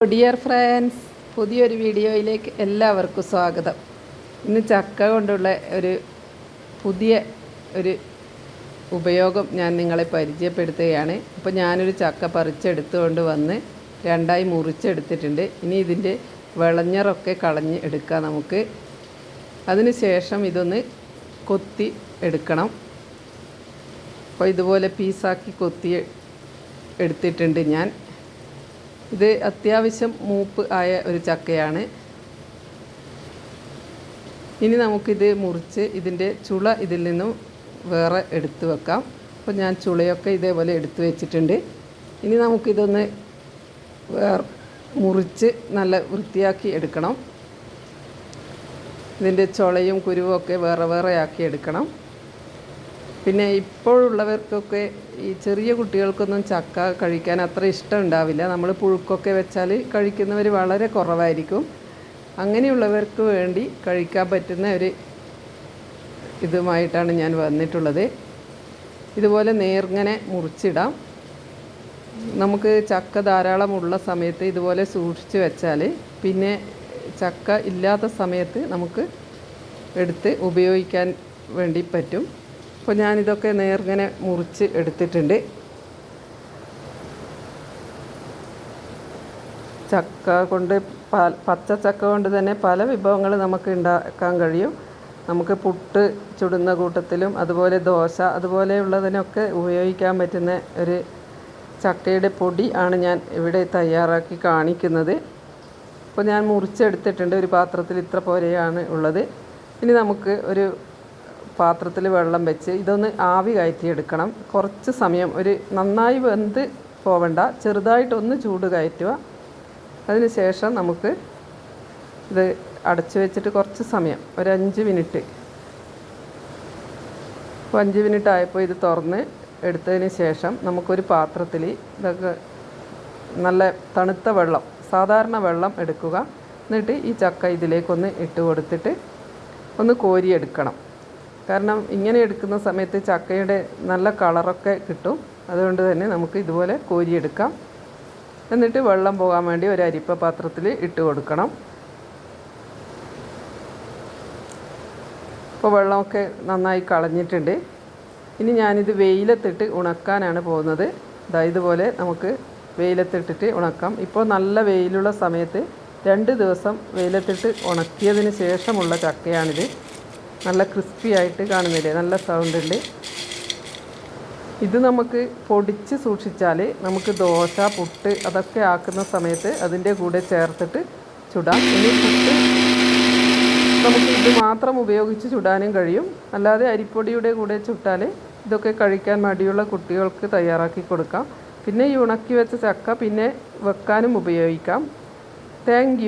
Dear friends പുതിയൊരു വീഡിയോയിലേക്ക് എല്ലാവർക്കും സ്വാഗതം. ഇന്ന് ചക്ക കൊണ്ടുള്ള ഒരു പുതിയ ഒരു ഉപയോഗം ഞാൻ നിങ്ങളെ പരിചയപ്പെടുത്തുകയാണ്. അപ്പോൾ ഞാനൊരു ചക്ക പറിച്ചെടുത്തുകൊണ്ട് വന്ന് രണ്ടായി മുറിച്ചെടുത്തിട്ടുണ്ട്. ഇനി ഇതിന്റെ വിളഞ്ഞറൊക്കെ കളഞ്ഞ് എടുക്കാം നമുക്ക്. അതിന് ശേഷം ഇതൊന്ന് കൊത്തി എടുക്കണം. അപ്പോൾ ഇതുപോലെ പീസാക്കി കൊത്തി എടുത്തിട്ടുണ്ട് ഞാൻ. ഇത് അത്യാവശ്യം മൂപ്പ് ആയ ഒരു ചക്കയാണ്. ഇനി നമുക്കിത് മുറിച്ച് ഇതിന്റെ ചുള ഇതിൽ നിന്നും വേറെ എടുത്ത് വെക്കാം. അപ്പോൾ ഞാൻ ചുളയൊക്കെ ഇതേപോലെ എടുത്തു വെച്ചിട്ടുണ്ട്. ഇനി നമുക്കിതൊന്ന് വേർ മുറിച്ച് നല്ല വൃത്തിയാക്കി എടുക്കണം. ഇതിന്റെ ചുളയും കുരുവും ഒക്കെ വേറെ വേറെ ആക്കി എടുക്കണം. പിന്നെ ഇപ്പോഴുള്ളവർക്കൊക്കെ ഈ ചെറിയ കുട്ടികൾക്കൊന്നും ചക്ക കഴിക്കാൻ അത്ര ഇഷ്ടം ഉണ്ടാവില്ല. നമ്മൾ പുഴുക്കൊക്കെ വെച്ചാൽ കഴിക്കുന്നവർ വളരെ കുറവായിരിക്കും. അങ്ങനെയുള്ളവർക്ക് വേണ്ടി കഴിക്കാൻ പറ്റുന്ന ഒരു ഇതുമായിട്ടാണ് ഞാൻ വന്നിട്ടുള്ളത്. ഇതുപോലെ നേർങ്ങനെ മുറിച്ചിടാം. നമുക്ക് ചക്ക ധാരാളമുള്ള സമയത്ത് ഇതുപോലെ സൂക്ഷിച്ച് വെച്ചാൽ പിന്നെ ചക്ക ഇല്ലാത്ത സമയത്ത് നമുക്ക് എടുത്ത് ഉപയോഗിക്കാൻ വേണ്ടി പറ്റും. അപ്പോൾ ഞാനിതൊക്കെ നേർങ്ങനെ മുറിച്ച് എടുത്തിട്ടുണ്ട്. ചക്ക കൊണ്ട് പച്ച ചക്ക കൊണ്ട് തന്നെ പല വിഭവങ്ങൾ നമുക്ക് ഉണ്ടാക്കാൻ കഴിയും. നമുക്ക് പുട്ട് ചുടുന്ന കൂട്ടത്തിലും അതുപോലെ ദോശ അതുപോലെയുള്ളതിനൊക്കെ ഉപയോഗിക്കാൻ പറ്റുന്ന ഒരു ചക്കയുടെ പൊടി ആണ് ഞാൻ ഇവിടെ തയ്യാറാക്കി കാണിക്കുന്നത്. അപ്പോൾ ഞാൻ മുറിച്ചെടുത്തിട്ടുണ്ട് ഒരു പാത്രത്തിൽ ഇത്ര പോലെയാണ് ഉള്ളത്. ഇനി നമുക്ക് ഒരു പാത്രത്തിൽ വെള്ളം വെച്ച് ഇതൊന്ന് ആവി കയറ്റിയെടുക്കണം. കുറച്ച് സമയം ഒരു നന്നായി വെന്ത് പോവണ്ട. ചെറുതായിട്ടൊന്ന് ചൂട് കയറ്റുക. അതിനുശേഷം നമുക്ക് ഇത് അടച്ചു വെച്ചിട്ട് കുറച്ച് സമയം ഒരു അഞ്ച് മിനിറ്റ്. അപ്പോൾ അഞ്ച് മിനിറ്റ് ആയപ്പോൾ ഇത് തുറന്ന് എടുത്തതിന് ശേഷം നമുക്കൊരു പാത്രത്തിൽ ഇതൊക്കെ നല്ല തണുത്ത വെള്ളം സാധാരണ വെള്ളം എടുക്കുക. എന്നിട്ട് ഈ ചക്ക ഇതിലേക്കൊന്ന് ഇട്ട് കൊടുത്തിട്ട് ഒന്ന് കോരിയെടുക്കണം. കാരണം ഇങ്ങനെ എടുക്കുന്ന സമയത്ത് ചക്കയുടെ നല്ല കളറൊക്കെ കിട്ടും. അതുകൊണ്ട് തന്നെ നമുക്ക് ഇതുപോലെ കോരിയെടുക്കാം. എന്നിട്ട് വെള്ളം പോകാൻ വേണ്ടി ഒരു അരിപ്പ പാത്രത്തിൽ ഇട്ട് കൊടുക്കണം. ഇപ്പോൾ വെള്ളമൊക്കെ നന്നായി കളഞ്ഞിട്ടുണ്ട്. ഇനി ഞാനിത് വെയിലത്തിട്ട് ഉണക്കാനാണ് പോകുന്നത്. ഇതാ ഇതുപോലെ നമുക്ക് വെയിലത്തിട്ടിട്ട് ഉണക്കാം. ഇപ്പോൾ നല്ല വെയിലുള്ള സമയത്ത് രണ്ട് ദിവസം വെയിലത്തിട്ട് ഉണക്കിയതിന് ശേഷമുള്ള ചക്കയാണിത്. നല്ല ക്രിസ്പി ആയിട്ട് കാണുന്നില്ലേ? നല്ല സൗണ്ട് ഉണ്ട്. ഇത് നമുക്ക് പൊടിച്ച് സൂക്ഷിച്ചാൽ നമുക്ക് ദോശ പുട്ട് അതൊക്കെ ആക്കുന്ന സമയത്ത് അതിന്റെ കൂടെ ചേർത്തിട്ട് ചുടാം. ഇനി പുട്ട് നമുക്ക് ഇത് മാത്രം ഉപയോഗിച്ച് ചുടാനും കഴിയും. അല്ലാതെ അരിപ്പൊടിയുടെ കൂടെ ചുട്ടാൽ ഇതൊക്കെ കഴിക്കാൻ മടിയുള്ള കുട്ടികൾക്ക് തയ്യാറാക്കി കൊടുക്കാം. പിന്നെ ഈ ഉണക്കി വെച്ച ചക്ക പിന്നെ വെക്കാനും ഉപയോഗിക്കാം. താങ്ക്